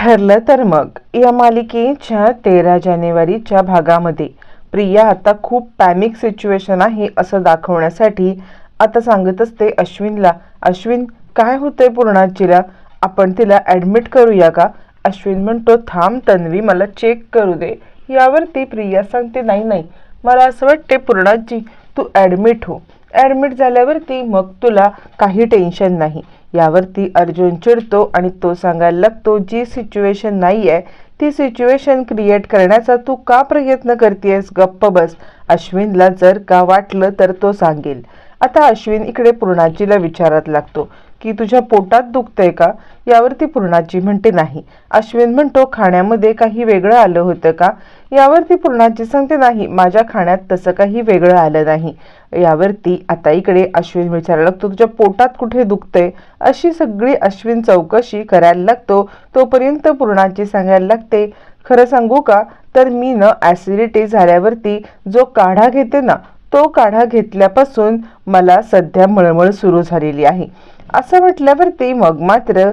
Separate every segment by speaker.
Speaker 1: ठरलं तर मग. या मालिकेच्या तेरा जानेवारीच्या भागामध्ये. प्रिया आता खूप पॅनिक सिच्युएशन आहे असं दाखवण्यासाठी आता सांगत असते अश्विनला. अश्विन काय होतंय पूर्णाजीला? आपण तिला ॲडमिट करूया का? अश्विन म्हणतो थांब तन्वी मला चेक करू दे. यावरती प्रिया सांगते नाही नाही. मला असं वाटते पूर्णाजी तू ॲडमिट हो. ॲडमिट झाल्यावरती मग तुला काही टेन्शन नाही. यावरती अर्जुन चिडतो आणि तो सांगायला लागतो जी सिच्युएशन नाही आहे ती सिच्युएशन क्रिएट करण्याचा तू का प्रयत्न करतेस गप्प बस. अश्विनला जर का वाटलं तर तो सांगेल. आता अश्विन इकडे पूर्णाजीला विचारात लागतो. की तुझ्या पोटात दुखतंय का? यावरती पूर्णाची म्हणते नाही. अश्विन म्हणतो खाण्यामध्ये काही वेगळं आलं होतं का? यावरती पूर्णाची सांगते नाही माझ्या खाण्यात तसं काही वेगळं आलं नाही. यावरती आता इकडे अश्विन विचारायला लागतो तुझ्या पोटात कुठे दुखतंय? अशी सगळी अश्विन चौकशी करायला लागतो. तोपर्यंत पूर्णाची सांगायला लागते खरं सांगू का? तर मी न ॲसिडिटी झाल्यावरती जो काढा घेते ना तो काढा घेतल्यापासून मला सध्या मळमळ सुरू झालेली आहे. असं म्हटल्यावरती मग मात्र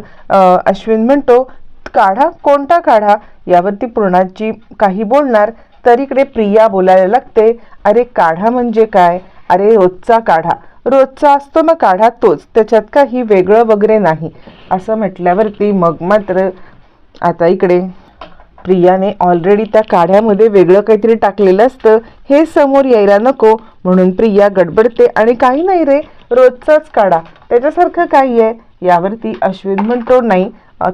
Speaker 1: अश्विन म्हणतो काढा कोणता काढा? यावरती पूर्णाची काही बोलणार तर इकडे प्रिया बोलायला लागते अरे काढा म्हणजे काय? अरे रोजचा काढा. रोजचा असतो ना काढा तोच त्याच्यात काही वेगळं वगैरे नाही. असं म्हटल्यावरती मग मात्र आता इकडे प्रियाने ऑलरेडी त्या काढ्यामध्ये वेगळं काहीतरी टाकलेलं असतं. हे समोर यायला नको. म्हणून प्रिया गडबडते आणि काही नाही रे रोजचाच काढा. त्याच्यासारखं काही आहे यावरती अश्विन म्हणतो नाही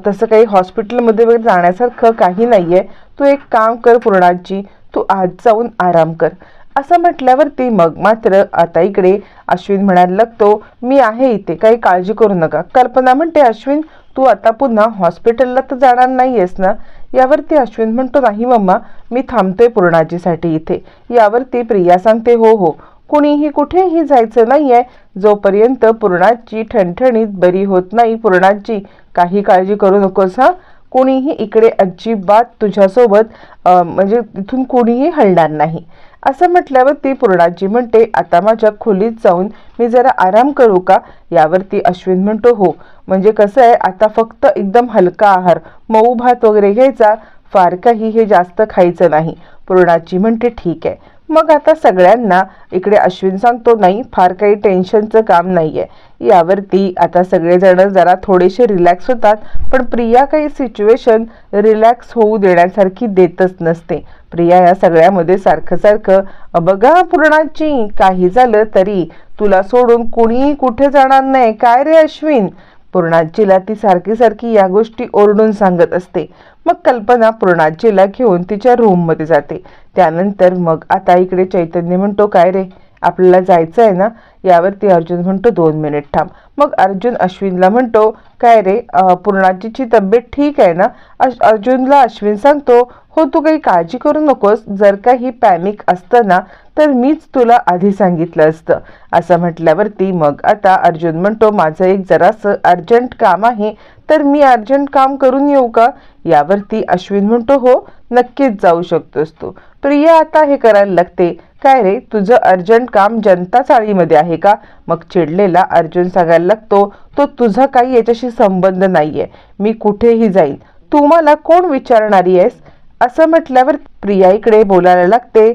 Speaker 1: तसं काही हॉस्पिटलमध्ये वगैरे जाण्यासारखं काही नाही आहे तू एक काम कर पूर्णाजी तू आज जाऊन आराम कर. असं म्हटल्यावरती मग मात्र आता इकडे अश्विन म्हणायला लागतो मी आहे इथे काही काळजी करू नका. कल्पना म्हणते अश्विन तू आता पुन्हा हॉस्पिटलला तर जाणार नाही आहेस ना? यावरती अश्विन म्हणतो नाही मम्मा मी थांबतोय पूर्णाजीसाठी इथे. यावरती प्रिया सांगते हो हो कुणीही कुठेही जायचं नाहीये. जोपर्यंत पूर्णाची ठणठणीत बरी होत नाही पूर्णाची काही काळजी करू नकोस हा. कोणीही इकडे अजिबात तुझ्यासोबत म्हणजे तिथून कोणीही हलणार नाही. असं म्हटल्यावर ती पूर्णाजी म्हणते आता माझ्या खोलीत जाऊन मी जरा आराम करू का? यावरती अश्विन म्हणतो हो. म्हणजे कसं आहे आता फक्त एकदम हलका आहार मऊ भात वगैरे घ्यायचा फार काही हे जास्त खायचं नाही. पूर्णाजी म्हणते ठीक आहे. मग आता सगळ्यांना इकडे अश्विन सांगतो नाही फार काही टेन्शनचं काम नाही आहे यावरती आता सगळेजण जरा थोडेसे रिलॅक्स होतात पण प्रिया काही सिच्युएशन रिलॅक्स होऊ देण्यासारखी देतच नसते. प्रिया या सगळ्यामध्ये सारखं सारखं बघा पूर्णाची काही झालं तरी तुला सोडून कुणीही कुठे जाणार नाही. काय रे अश्विन? पूर्णाजीला ती सारखी सारखी या गोष्टी ओरडून सांगत असते. मग कल्पना पूर्णाजीला घेऊन तिच्या रूममध्ये जाते. त्यानंतर मग आता इकडे चैतन्य म्हणतो काय रे? आपल्याला जायचं आहे ना? यावरती अर्जुन म्हणतो दोन मिनिट थांब. मग अर्जुन अश्विनला म्हणतो काय रे पूर्णाजीची तब्येत ठीक आहे ना? अर्जुनला अश्विन सांगतो हो तू काही काळजी करू नकोस. जर काही पॅनिक असतं ना तर मीच तुला आधी सांगितलं असतं. असं म्हटल्यावरती मग आता अर्जुन म्हणतो माझं एक जरासं अर्जंट काम आहे तर मी अर्जंट काम करून येऊ का? यावरती अश्विन म्हणतो हो नक्कीच जाऊ शकतोस तू. प्रिया आता हे करायला लागते. काय रे तुझं अर्जंट काम जनता चाळीमध्ये आहे का? मग चिडलेला अर्जुन सांगायला लागतो तो तुझा काही याच्याशी संबंध नाहीये. मी कुठेही जाईन. तू मला कोण विचारणारी आहेस? असं म्हटल्यावर प्रिया इकडे बोलायला लागते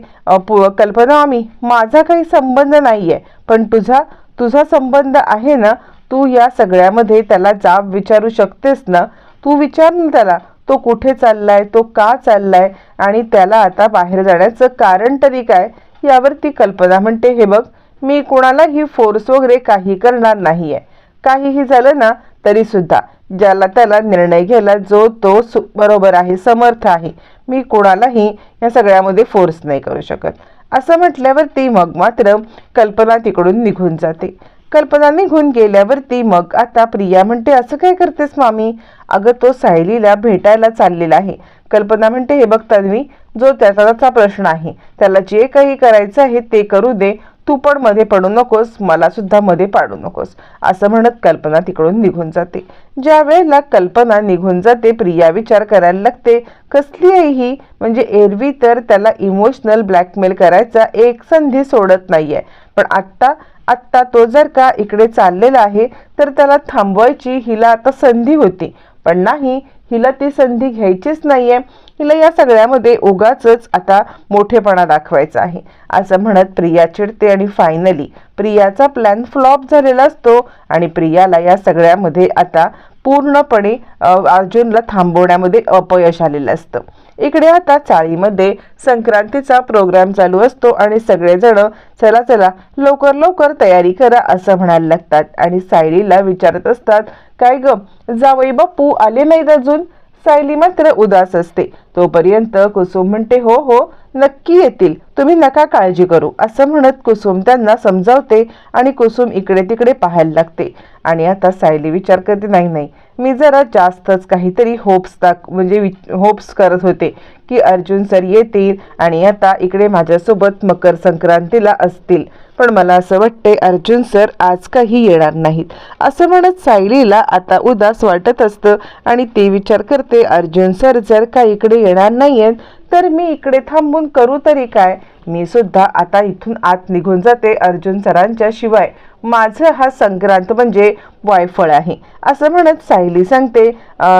Speaker 1: कल्पना आम्ही माझा काही संबंध नाहीये. पण तुझा तुझा संबंध आहे ना तू या सगळ्यामध्ये त्याला जाब विचारू शकतेस ना? तू विचार ना त्याला तो कुठे चाललाय तो का चाललाय? आणि त्याला आता बाहेर जाण्याचं कारण तरी काय? यावर ती कल्पना म्हणते हे बघ मी कोणालाही फोर्स वगैरे काही करणार नाही आहे काहीही झालं ना तरी सुद्धा ज्याला त्याला निर्णय घ्यायला जो तो बरोबर आहे समर्थ आहे मी कोणालाही या सगळ्यामध्ये फोर्स नाही करू शकत. असं म्हटल्यावरती मग मात्र कल्पना तिकडून निघून जाते. कल्पना निघून गेल्यावरती मग आता प्रिया म्हणते असं काय करतेस मामी? अगं तो सायलीला भेटायला चाललेला आहे. कल्पना म्हणते हे बघ तन्वी जो त्याचा प्रश्न आहे त्याला जे काही करायचं आहे ते करू दे. तू पण मध्ये पडू नकोस मला सुद्धा मध्ये पाडू नकोस असं म्हणत कल्पना तिकडून निघून जाते. ज्या वेळेला कल्पना निघून जाते प्रिया विचार करायला लागते कसली आहे ही? म्हणजे एरवी तर त्याला इमोशनल ब्लॅकमेल करायचा एक संधी सोडत नाहीये. पण आत्ता आत्ता तो जर का इकडे चाललेला आहे तर त्याला थांबवायची हिला आता संधी होती. पण नाही हिला ती संधी घ्यायचीच नाहीये. हिला या सगळ्यामध्ये उगाच आता मोठेपणा दाखवायचा आहे. असं म्हणत प्रिया चिडते आणि फायनली प्रियाचा प्लॅन फ्लॉप झालेला असतो आणि प्रियाला या सगळ्यामध्ये आता पूर्णपणे अर्जुनला थांबवण्यामध्ये अपयश आलेलं असतं. इकडे आता चाळीमध्ये संक्रांतीचा प्रोग्राम चालू असतो आणि सगळेजण चला चला लवकर लवकर तयारी करा असं म्हणायला लागतात. आणि सायलीला विचारत असतात काय ग जावई बापू आले नाहीत अजून? सायली मात्र उदास असते. तोपर्यंत कुसुम म्हणते हो हो नक्की येतील. तुम्ही नका काळजी करू. असं म्हणत कुसुम त्यांना समजावते आणि कुसुम इकडे तिकडे पाहायला लागते. आणि आता सायली विचार करते नाही नाही. मी जरा जास्तच काहीतरी होप्स दाख म्हणजे होप्स करत होते की अर्जुन सर येतील आणि आता इकडे माझ्यासोबत मकर संक्रांतीला असतील. पण मला असं वाटते अर्जुन सर आज काही येणार नाहीत. असं म्हणत सायलीला आता उदास वाटत असतं आणि ते विचार करते अर्जुन सर जर का इकडे येणार नाहीयेत. तर मी इकडे थांबून करू तरी काय? मी सुद्धा आता इथून आत निघून जाते अर्जुन सरांच्या शिवाय. माझं हा संक्रांत म्हणजे वायफळ आहे असं म्हणत सायली सांगते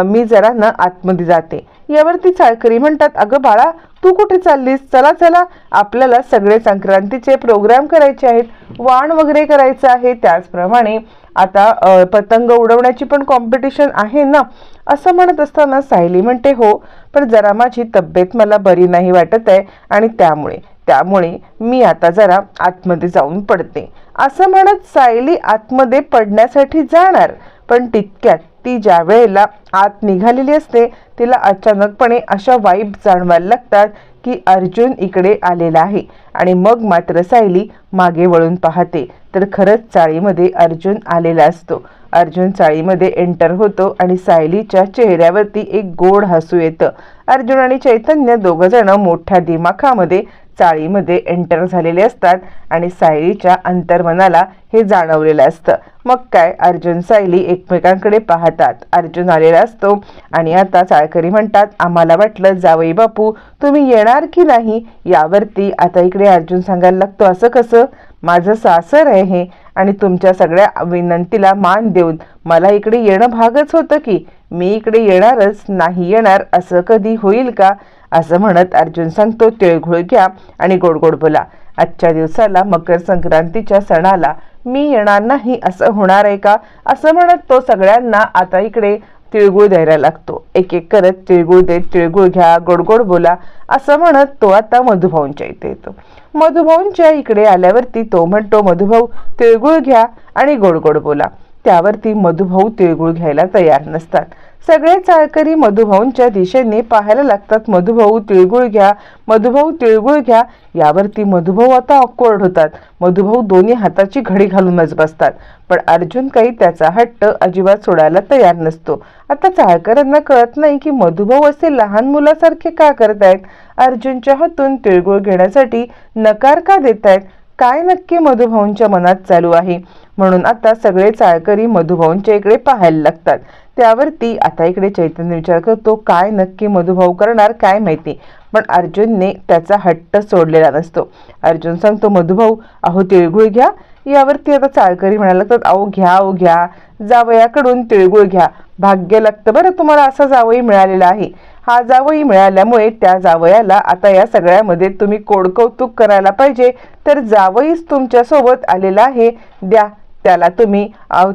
Speaker 1: मी जरा न आतमध्ये जाते. यावरती चाळकरी म्हणतात अगं बाळा तू कुठे चाललीस? चला चला. आपल्याला सगळे संक्रांतीचे प्रोग्राम करायचे आहेत. वाण वगैरे करायचं आहे. त्याचप्रमाणे आता पतंग उडवण्याची पण कॉम्पिटिशन आहे ना असं म्हणत असताना सायली म्हणते हो पण जरा माझी तब्येत मला बरी नाही वाटत आहे आणि त्यामुळे त्यामुळे मी आता जरा आतमध्ये जाऊन पडते. असं म्हणत सायली आतमध्ये पडण्यासाठी जाणार पण तितक्यात ती ज्या वेळेला आत निघालेली असते तिला अचानकपणे अशा वाईब जाणवायला लागतात की अर्जुन इकडे आलेला आहे आणि मग मात्र सायली मागे वळून पाहते. तर खरंच चाळीमध्ये अर्जुन आलेला असतो. अर्जुन चाळीमध्ये एंटर होतो आणि सायलीच्या चेहऱ्यावरती एक गोड हसू येतं. अर्जुन आणि चैतन्य दोघं जण मोठ्या दिमाखामध्ये चाळीमध्ये एंटर झालेले असतात आणि सायलीच्या अंतर्मनाला हे जाणवलेलं असतं. मग काय? अर्जुन सायली एकमेकांकडे पाहतात. अर्जुन आलेला असतो आणि आता चाळकरी म्हणतात आम्हाला वाटलं जावई बापू तुम्ही येणार की नाही? यावरती आता इकडे अर्जुन सांगायला लागतो असं कसं? माझं सासर आहे हे आणि तुमच्या सगळ्या विनंतीला मान देऊन मला इकडे येणं भागच होतं की? मी इकडे येणारच नाही येणार असं कधी होईल का? असं म्हणत अर्जुन सांगतो तिळगुळ घ्या आणि गोड गोड बोला. आजच्या दिवसाला मकर संक्रांतीच्या सणाला मी येणार नाही असं होणार आहे का? असं म्हणत तो सगळ्यांना आता इकडे तिळगुळ द्यायला लागतो. एक एक करत तिळगुळ देत तिळगुळ घ्या गोडगोड बोला असं म्हणत तो आता मधुभाऊंच्या इथे येतो. मधुभाऊंच्या इकडे आल्यावरती तो म्हणतो मधुभाऊ तिळगुळ घ्या आणि गोडगोड बोला. त्यावरती मधुभाऊ तिळगुळ घ्यायला तयार नसतात. सगळे चाळकरी मधुभाऊंच्या दिशेने पाहायला लागतात मधुभाऊ तिळगुळ घ्या मधुभाऊ तिळगुळ घ्या. यावरती मधुभाऊ आता ऑकवर्ड होतात. मधुभाऊ दोन्ही हाताची घडी घालूनच बसतात पण अर्जुन काही त्याचा हट्ट अजिबात सोडायला तयार नसतो. आता चाळकरांना कळत नाही की मधुभाऊ असे लहान मुलासारखे का करतायत? अर्जुनच्या हातून तिळगुळ घेण्यासाठी नकार का देतायत? काय नक्की मधुभाऊंच्या मनात चालू आहे? म्हणून आता सगळे चाळकरी मधुभाऊंच्या इकडे पाहायला लागतात. त्यावरती आता इकडे चैतन्य विचार करतो काय नक्की मधुभाऊ करणार काय माहिती. पण अर्जुनने त्याचा हट्ट सोडलेला नसतो. अर्जुन सांगतो मधुभाऊ अहो तिळगुळ घ्या. यावरती आता चाळकरी म्हणायला लागतात अहो घ्या ओ घ्या. जावयाकडून तिळगुळ घ्या. भाग्य लागतं बरं तुम्हाला असा जावई मिळालेला आहे. हा जावई मिळाल्यामुळे त्या जावयाला आता या सगळ्यामध्ये तुम्ही कोडकौतुक करायला पाहिजे. तर जावईच तुमच्यासोबत आलेला आहे. द्या त्याला तुम्ही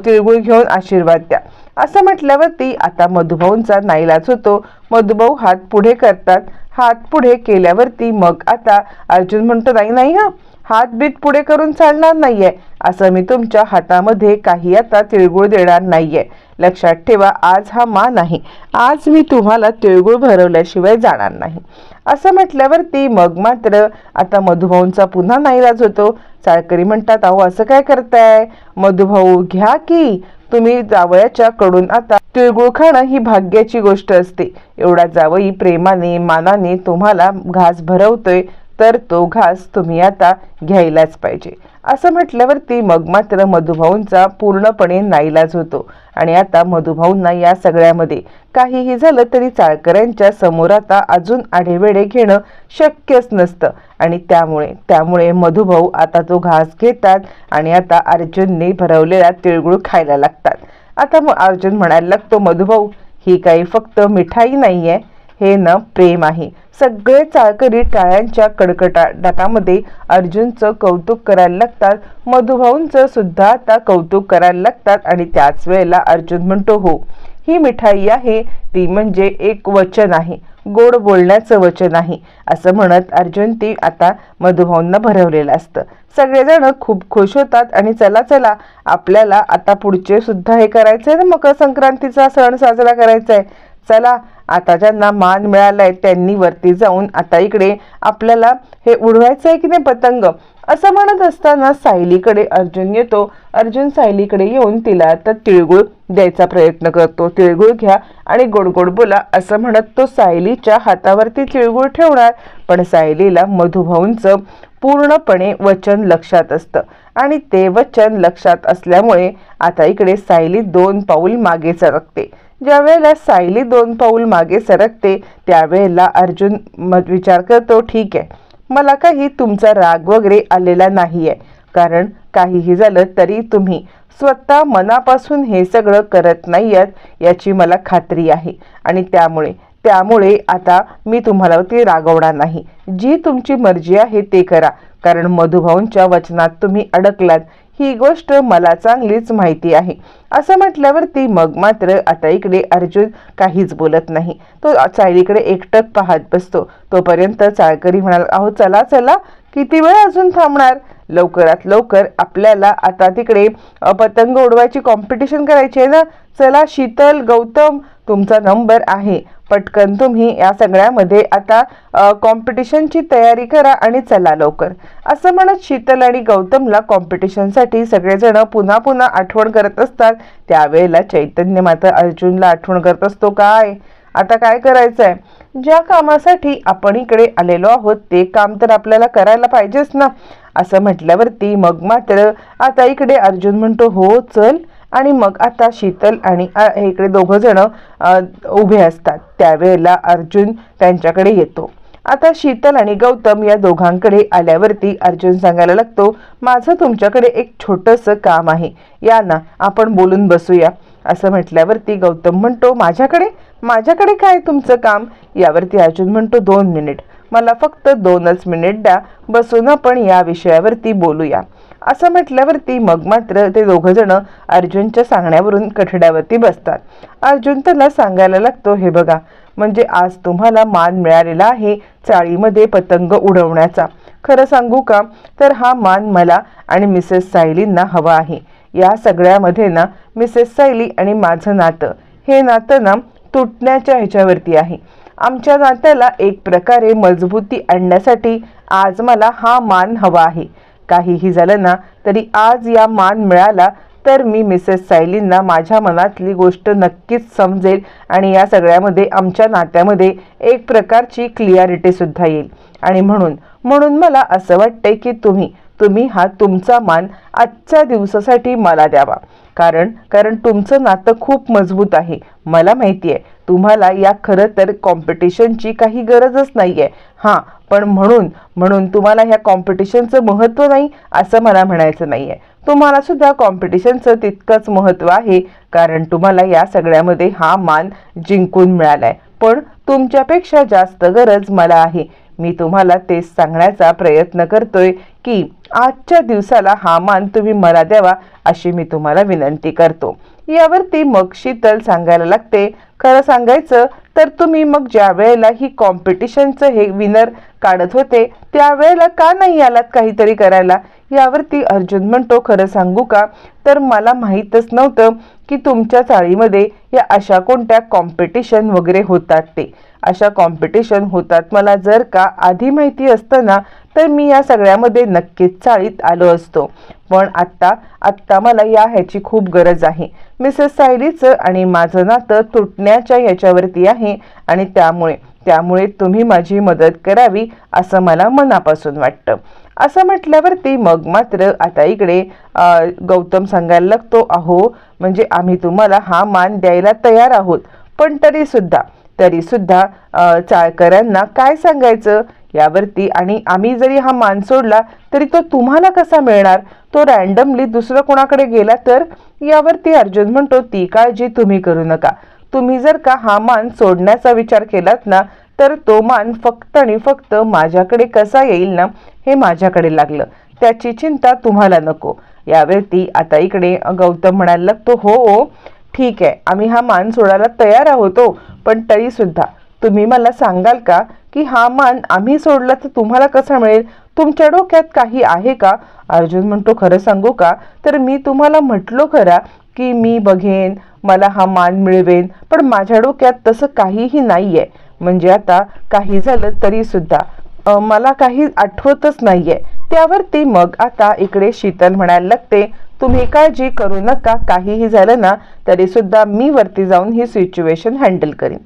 Speaker 1: तिळगुळ घेऊन आशीर्वाद द्या. असं म्हटल्यावरती आता मधुभाऊंचा नाईलाज होतो. मधुभाऊ हात पुढे करतात. हात पुढे केल्यावरती मग आता अर्जुन म्हणतो नाही नाही हा. हात बीत पुढे करून चालणार नाहीये. असं मी तुमच्या हातामध्ये काही आता तिळगुळ देणार नाहीये. लक्षात ठेवा आज हा मान आहे आज मी तुम्हाला तिळगुळ भरवल्याशिवाय जाणार नाही. असं म्हटल्यावरती मग मात्र आता मधुभाऊंचा पुन्हा नाईलाज होतो. चाळकरी म्हणतात अहो असं काय करताय? मधुभाऊ घ्या की. तुम्ही जावयाच्या कडून आता तिळगुळ खाणं ही भाग्याची गोष्ट असते. एवढा जावई प्रेमाने मानाने तुम्हाला घास भरवतोय तर तो घास तुम्ही आता घ्यायलाच पाहिजे. असं म्हटल्यावरती मग मात्र मधुभाऊंचा पूर्णपणे नाईलाज होतो. आणि आता मधुभाऊंना या सगळ्यामध्ये काहीही झालं तरी चाळकऱ्यांच्या समोर आता अजून आढेवेढे घेणं शक्यच नसतं. आणि त्यामुळे त्यामुळे मधुभाऊ आता तो घास घेतात आणि आता अर्जुनने भरवलेला तिळगुळ खायला लागतात. आता मग अर्जुन म्हणायला लागतो मधुभाऊ ही काही फक्त मिठाई नाही आहे हे न प्रेम आहे. सगळे चाळकरी टाळ्यांच्या कडकडाटामध्ये अर्जुनचं कौतुक करायला लागतात. मधुभाऊंचं सुद्धा आता कौतुक करायला लागतात आणि त्याच वेळेला अर्जुन म्हणतो हो ही मिठाई आहे ती म्हणजे एक वचन आहे. गोड बोलण्याचं वचन आहे. असं म्हणत अर्जुन ती आता मधुभाऊंना भरवलेलं असतं. सगळेजण खूप खुश होतात आणि चला चला आपल्याला आता पुढचे सुद्धा हे करायचं आहे ना मकर संक्रांतीचा सण साजरा करायचा आहे चला आता ज्यांना मान मिळालाय त्यांनी वरती जाऊन आता इकडे आपल्याला हे उडवायचं आहे की नाही पतंग? असं म्हणत असताना सायलीकडे अर्जुन येतो. अर्जुन सायलीकडे येऊन तिला आता तिळगुळ द्यायचा प्रयत्न करतो. तिळगुळ घ्या आणि गोडगोड बोला असं म्हणत तो सायलीच्या हातावरती तिळगुळ ठेवणार. पण सायलीला मधुभाऊंचं पूर्णपणे वचन लक्षात असतं. आणि ते वचन लक्षात असल्यामुळे आता इकडे सायली दोन पाऊल मागे सरकते. ज्यावेळेला सायली दोन पाऊल मागे सरकते त्यावेळेला अर्जुन मत विचार करतो ठीक आहे. मला काही तुमचा राग वगैरे आलेला नाही आहे कारण काहीही झालं तरी तुम्ही स्वतः मनापासून हे सगळं करत नाही आहेत याची मला खात्री आहे. आणि त्यामुळे त्यामुळे आता मी तुम्हाला ती रागवणार नाही. जी तुमची मर्जी आहे ते करा. कारण मधुभाऊंच्या वचनात तुम्ही अडकलात. ही गोष्ट मला चांगलीच माहिती आहे. असं म्हटल्यावरती मग मात्र आता इकडे अर्जुन काहीच बोलत नाही. तो चाळीकडे एकटक पाहत बसतो. तोपर्यंत चाळकरी म्हणाल अहो चला चला. किती वेळ अजून थांबणार? लवकरात लवकर आपल्याला आता तिकडे पतंग उडवायची कॉम्पिटिशन करायची आहे ना? चला शीतल गौतम तुमचा नंबर आहे. पटकन तुम्ही या सगळ्यामध्ये आता कॉम्पिटिशनची तयारी करा आणि चला लवकर. असं म्हणत शीतल आणि गौतमला कॉम्पिटिशनसाठी सगळेजण पुन्हा पुन्हा आठवण करत असतात. त्यावेळेला चैतन्य मात्र अर्जुनला आठवण करत असतो काय? आता काय करायचं आहे ज्या कामासाठी आपण इकडे आलेलो आहोत ते काम तर आपल्याला करायला पाहिजेच ना. असं म्हटल्यावरती मग मात्र आता इकडे अर्जुन म्हणतो हो चल. आणि मग आता शीतल आणि इकडे दोघं जण उभे असतात. त्यावेळेला अर्जुन त्यांच्याकडे येतो. आता शीतल आणि गौतम या दोघांकडे आल्यावरती अर्जुन सांगायला लागतो माझं तुमच्याकडे एक छोटंसं काम आहे. या ना आपण बोलून बसूया. असं म्हटल्यावरती गौतम म्हणतो माझ्याकडे? माझ्याकडे काय तुमचं काम? यावरती अर्जुन म्हणतो दोन मिनिट. मला फक्त दोनच मिनिट द्या. बसून आपण या विषयावरती बोलूया. असं म्हटल्यावरती मग मात्र ते दोघं जण अर्जुनच्या सांगण्यावरून कठड्यावरती बसतात. अर्जुन त्याला सांगायला लागतो हे बघा म्हणजे आज तुम्हाला मान मिळालेला आहे चाळीमध्ये पतंग उडवण्याचा. खरं सांगू का? तर हा मान मला आणि मिसेस सायलींना हवा आहे. या सगळ्यामध्ये ना मिसेस सायली आणि माझं नातं. हे नातं ना तुटण्याच्या ह्याच्यावरती आहे. आमच्या नात्याला एक प्रकारे मजबूती आणण्यासाठी आज मला हा मान हवा आहे. काहीही झालं ना तरी आज या मान मिळाला तर मी मिसेस सायलींना माझ्या मनातली गोष्ट नक्कीच समजेल आणि या सगळ्यामध्ये आमच्या नात्यामध्ये एक प्रकारची क्लिअरिटीसुद्धा येईल. आणि म्हणून म्हणून मला असं वाटतंय की तुम्ही तुम्ही हा तुमचा मान आजच्या दिवसासाठी मला द्यावा. कारण कारण तुमचं नातं खूप मजबूत आहे. मला माहिती आहे तुम्हाला या खरं तर कॉम्पिटिशनची काही गरजच नाही आहे हां पण म्हणून म्हणून तुम्हाला ह्या कॉम्पिटिशनचं महत्त्व नाही असं मला म्हणायचं नाही आहे तुम्हालासुद्धा कॉम्पिटिशनचं तितकंच महत्त्व आहे कारण तुम्हाला या सगळ्यामध्ये हा मान जिंकून मिळाला आहे पण तुमच्यापेक्षा जास्त गरज मला आहे. मी तुम्हाला तेच सांगण्याचा प्रयत्न करतोय की आजच्या दिवसाला हा मान तुम्ही मला द्यावा अशी मी तुम्हाला विनंती करतो. यावरती मग शीतल सांगायला लागते खरं सांगायचं तर तुम्ही मग ज्या वेळेला ही कॉम्पिटिशनचं हे विनर काढत होते त्यावेळेला का नाही आलात काहीतरी करायला? यावरती अर्जुन म्हणतो खरं सांगू का? तर मला माहीतच नव्हतं की तुमच्या चाळीमध्ये या अशा कोणत्या कॉम्पिटिशन वगैरे होतात ते. अशा कॉम्पिटिशन होतात. मला जर का आधी माहिती असताना तर मी या सगळ्यामध्ये नक्कीच चाळीत आलो असतो. पण आत्ता आत्ता मला या ह्याची खूप गरज आहे. मिसेस सायलीचं आणि माझं नातं तुटण्याच्या ह्याच्यावरती आहे आणि त्यामुळे त्यामुळे तुम्ही माझी मदत करावी असं मला मनापासून वाटतं. असं म्हटल्यावरती मग मात्र आता इकडे गौतम सांगायला लागतो अहो म्हणजे आम्ही तुम्हाला हा मान द्यायला तयार आहोत. पण तरीसुद्धा तरीसुद्धा चाळकऱ्यांना काय सांगायचं यावरती? आणि आम्ही जरी हा मान सोडला तरी तो तुम्हाला कसा मिळणार? तो रॅन्डमली दुसरं कोणाकडे गेला तर? यावरती अर्जुन म्हणतो ती काळजी तुम्ही करू नका. तुम्ही जर का हा मान सोडण्याचा विचार केलात ना तर तो मान फक्त आणि फक्त माझ्याकडे कसा येईल ना हे माझ्याकडे लागलं. त्याची चिंता तुम्हाला नको. यावरती आता इकडे गौतम म्हणायला लागतो हो हो ठीक आहे. आम्ही हा मान सोडायला तयार आहोत हो. पण तरीसुद्धा तुम्ही मला सांगाल का की हा मान आम्ही सोडला तर तुम्हाला कसा मिळेल? तुमच्या डोक्यात काही आहे का? अर्जुन म्हणतो खरं सांगू का? तर मी तुम्हाला म्हटलो खरा की मी बघेन मला हा मान मिळवेन पण माझ्या डोक्यात तसं काहीही नाही आहे म्हणजे आता काही झालं तरीसुद्धा मला काही आठवतच नाही आहे त्यावरती मग आता इकडे शीतल म्हणायला लागते तुम्ही काळजी करू नका काहीही झालं ना तरी सुद्धा मी वरती जाऊन ही सिच्युएशन हँडल करीन.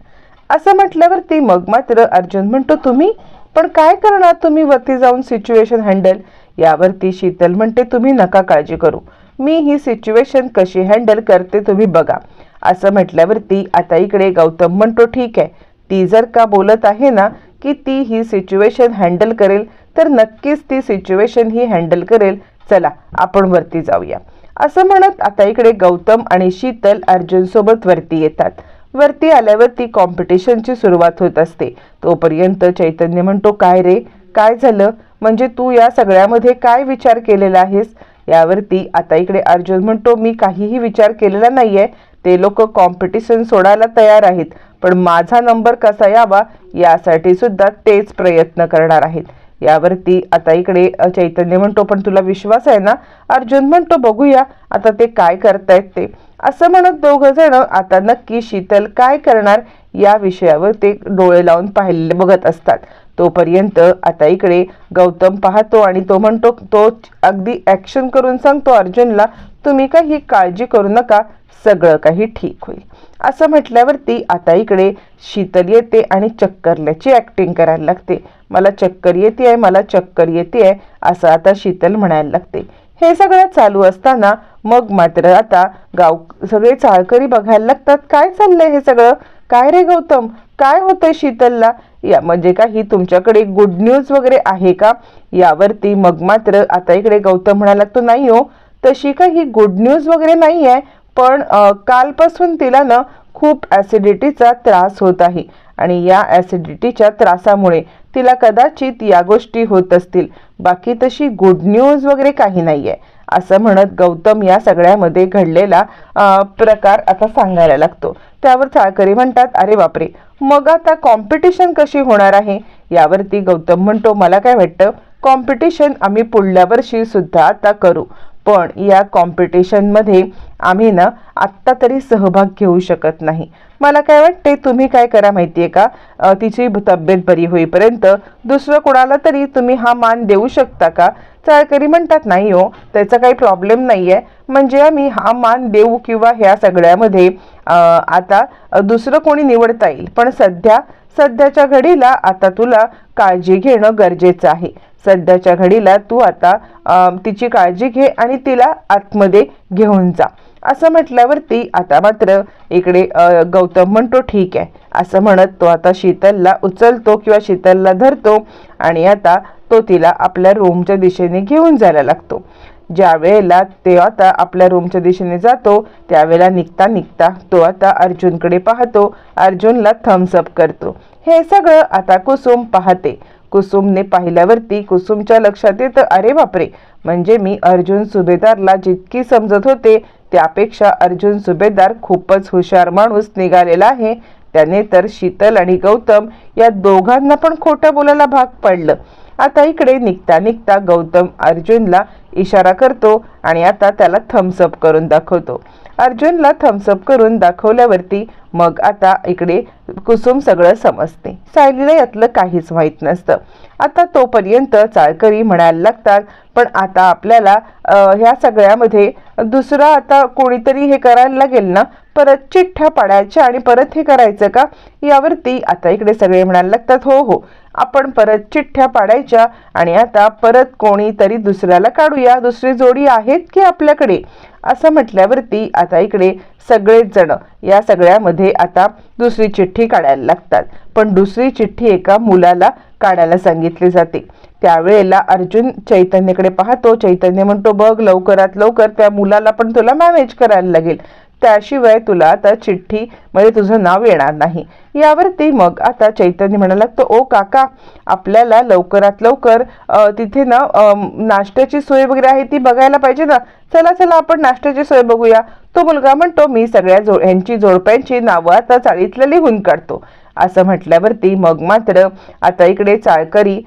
Speaker 1: असं म्हटल्यावरती मग मात्र अर्जुन म्हणतो तुम्ही? पण काय करणार तुम्ही वरती जाऊन सिच्युएशन हँडल यावरती शीतल म्हणते तुम्ही नका काळजी करू. मी ही सिच्युएशन कशी हँडल करते तुम्ही बघा. असं म्हटल्यावरती आता इकडे गौतम म्हणतो ठीक आहे. ती जर का बोलत आहे ना की ती ही सिच्युएशन हँडल करेल तर नक्कीच ती सिच्युएशन ही हँडल करेल. चला आपण वरती जाऊया. असं म्हणत आता इकडे गौतम आणि शीतल अर्जुन सोबत वरती येतात. वरती आल्यावरती कॉम्पिटिशनची सुरुवात होत असते. तोपर्यंत चैतन्य म्हणतो काय रे? काय झालं? म्हणजे तू या सगळ्यामध्ये काय विचार केलेला आहेस? यावरती आता इकडे अर्जुन म्हणतो मी काहीही विचार केलेला नाहीये. ते लोक कॉम्पिटिशन सोडायला तयार आहेत. पण माझा नंबर कसा यावा? यासाठी सुद्धा तेच प्रयत्न करणार आहेत. यावरती आता इकडे चैतन्य म्हणतो पण तुला विश्वास आहे ना? अर्जुन म्हणतो बघूया आता ते काय करतायत ते. असं म्हणत दोघं जण आता नक्की शीतल काय करणार या विषयावर ते डोळे लावून पाहिले बघत असतात. तोपर्यंत आता इकडे गौतम पाहतो आणि तो म्हणतो तो अगदी ॲक्शन करून सांगतो अर्जुनला तुम्ही काही काळजी करू नका सगळं काही ठीक होईल. असं म्हटल्यावरती आता इकडे शीतल येते आणि चक्करल्याची ॲक्टिंग करायला लागते. मला चक्कर येते आहे मला चक्कर येते आहे असं आता शीतल म्हणायला लागते. हे सगळं चालू असताना मग मात्र आता गाव सगळे चाळकरी बघायला लागतात काय चाललंय हे सगळं? काय रे गौतम? काय होतंय शीतलला? या म्हणजे काही तुमच्याकडे गुड न्यूज वगैरे आहे का? यावरती मग मात्र आता इकडे गौतम म्हणाला तो नाही हो. तशी काही गुड न्यूज वगैरे नाही आहे पण कालपासून तिला ना खूप ॲसिडिटीचा त्रास होत आहे. आणि या ॲसिडिटीच्या त्रासामुळे तिला कदाचित या गोष्टी होत असतील. बाकी तशी गुड न्यूज वगैरे काही नाही आहे असं म्हणत गौतम या सगळ्यामध्ये घडलेला प्रकार आता सांगायला लागतो. त्यावर चाळकरी म्हणतात अरे बापरे! मग आता कॉम्पिटिशन कशी होणार आहे? यावरती गौतम म्हणतो मला काय वाटतं? कॉम्पिटिशन आम्ही पुढल्या वर्षी सुद्धा आता करू. पण या कॉम्पिटिशनमध्ये आम्ही ना आत्ता तरी सहभाग घेऊ शकत नाही. मला काय वाटते तुम्ही काय करा माहिती आहे का तिची तब्येत बरी होईपर्यंत दुसरं कोणाला तरी तुम्ही हा मान देऊ शकता का? चाळकरी म्हणतात नाही हो त्याचा काही प्रॉब्लेम नाही आहे म्हणजे आम्ही हा मान देऊ किंवा ह्या सगळ्यामध्ये आता दुसरं कोणी निवडता येईल. पण सध्या सध्याच्या घडीला आता तुला काळजी घेणं गरजेचं आहे. सध्याच्या घडीला तू आता तिची काळजी घे आणि तिला आतमध्ये घेऊन जा. असं म्हटल्यावरती आता मात्र इकडे गौतम म्हणतो ठीक आहे. असं म्हणत तो आता शीतलला उचलतो किंवा शीतलला धरतो आणि आता तो तिला आपल्या रूमच्या दिशेने घेऊन जायला लागतो. ज्या वेळेला ते आता आपल्या रूमच्या दिशेने जातो त्यावेळेला निघता निघता तो आता अर्जुनकडे पाहतो अर्जुनला थम्सअप करतो. हे सगळं आता कुसुम पाहते. कुसुमने पाहिल्यावरती कुसुमच्या लक्षात येतं अरे बापरे! म्हणजे मी अर्जुन सुभेदारला जितकी समजत होते त्यापेक्षा अर्जुन सुभेदार खूपच हुशार माणूस निघालेला आहे. त्याने तर शीतल आणि गौतम या दोघांना पण खोटं बोलायला भाग पडलं. आता इकडे निघता निघता गौतम अर्जुनला इशारा करतो आणि आता त्याला थम्सअप करून दाखवतो. अर्जुनला थम्सअप करून दाखवल्यावरती मग आता इकडे कुसुम सगळं समजते. सायलीला यातलं काहीच माहीत नसतं. आता तोपर्यंत चाळकरी म्हणायला लागतात पण आता आपल्याला ह्या सगळ्यामध्ये दुसरं आता कोणीतरी हे करायला लागेल ना? परत चिठ्ठ्या पाडायच्या आणि परत हे करायचं का? यावरती आता इकडे सगळे म्हणायला लागतात हो हो आपण परत चिठ्ठ्या पाडायच्या आणि आता परत कोणीतरी दुसऱ्याला काढूया. दुसरी जोडी आहेत की आपल्याकडे? असं म्हटल्यावरती आता इकडे सगळेच जण या सगळ्यामध्ये आता दुसरी चिठ्ठी काढायला लागतात. पण दुसरी चिठ्ठी एका मुलाला काढायला सांगितली जाते. त्यावेळेला अर्जुन चैतन्यकडे पाहतो. चैतन्य म्हणतो बघ लवकरात लवकर त्या मुलाला पण तुला मॅनेज करायला लागेल. त्याशिवाय तुला आता चिठ्ठी मध्ये तुझं नाव येणार नाही. यावरती मग आता चैतन्य म्हणाला लागतो ओ काका आपल्याला लवकरात लवकर तिथे ना नाश्त्याची सोय वगैरे आहे ती बघायला पाहिजे ना. चला चला आपण नाश्त्याची सोय बघूया. तो मुलगा म्हणतो मी सगळ्या जो यांची जोडप्यांची नावं आता चाळीतल्या लिहून काढतो. असं म्हटल्यावरती मग मात्र आता इकडे चाळकरी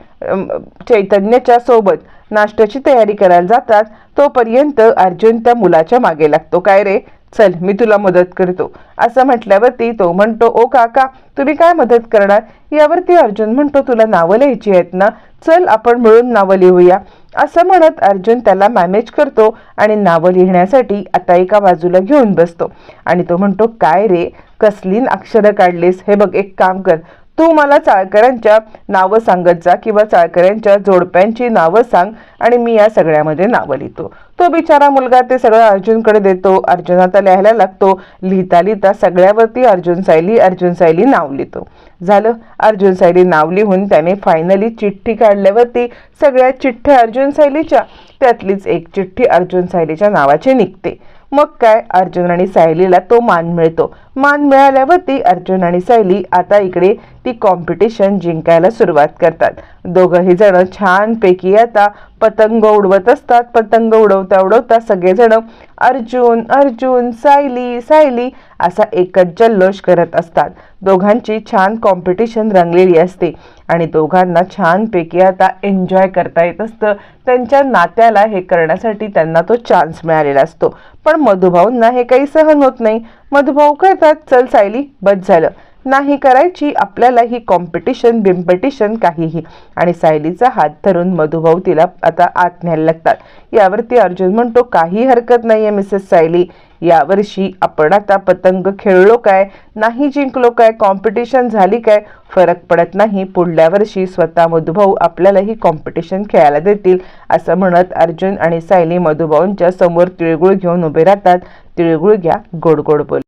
Speaker 1: चैतन्याच्या सोबत नाश्त्याची तयारी करायला जातात. तोपर्यंत अर्जुन त्या मुलाच्या मागे लागतो. काय रे? चल मी तुला मदत करतो. असं म्हटल्यावरती तो म्हणतो ओ काका तुम्ही काय मदत करणार? यावरती अर्जुन म्हणतो तुला नावं लिहायची आहेत ना? चल आपण मिळून नावं लिहूया. असं म्हणत अर्जुन त्याला मॅनेज करतो आणि नावं लिहिण्यासाठी आता एका बाजूला घेऊन बसतो. आणि तो म्हणतो काय रे कसली अक्षरं काढलीस? हे बघ एक काम कर. तू मला चाळकऱ्यांच्या नावं सांगत जा किंवा चाळकऱ्यांच्या जोडप्यांची नावं सांग आणि मी या सगळ्यामध्ये नावं लिहितो. तो बिचारा मुलगा ते सगळं अर्जुनकडे देतो अर्जुन आता लिहायला लागतो लिहिता लिहिता सगळ्यावरती अर्जुन सायली अर्जुन सायली नाव लिहितो. झालं. अर्जुन सायली नाव लिहून त्याने फायनली चिठ्ठी काढल्यावरती सगळ्या चिठ्ठ्या अर्जुन सायलीच्या त्यातलीच एक चिठ्ठी अर्जुन सायलीच्या नावाची निघते. मग काय? अर्जुन आणि सायलीला तो मान मिळतो. मान मिळाल्यावरती अर्जुन आणि सायली आता इकडे ती कॉम्पिटिशन जिंकायला सुरुवात करतात. दोघंही जण छानपैकी आता पतंग उडवत असतात. पतंग उडवता उडवता सगळेजण अर्जुन अर्जुन सायली सायली असा एकच जल्लोष करत असतात. दोघांची छान कॉम्पिटिशन रंगलेली असते आणि दोघांना छानपैकी आता एन्जॉय करता येत असतं. त्यांच्या नात्याला हे करण्यासाठी त्यांना तो चान्स मिळालेला असतो. पण मधुभाऊंना हे काही सहन होत नाही. मधुभाऊ करतात चल सायली बस झालं. नाही करायची आपल्याला ही कॉम्पिटिशन बिम्पिटिशन काहीही. आणि सायलीचा हात धरून मधुभाऊ तिला आता आत न्यायला लागतात. यावरती अर्जुन म्हणतो काही हरकत नाहीये मिसेस सायली. यावर्षी आपण आता पतंग खेळलो काय? नाही जिंकलो काय? कॉम्पिटिशन झाली काय? फरक पडत नाही. पुढल्या वर्षी स्वतः मधुभाऊ आपल्याला ही कॉम्पिटिशन खेळायला देतील असं म्हणत अर्जुन आणि सायली मधुभाऊंच्या समोर तिळगुळ घेऊन उभे राहतात. तिळगुळ घ्या गोड गोड बोल.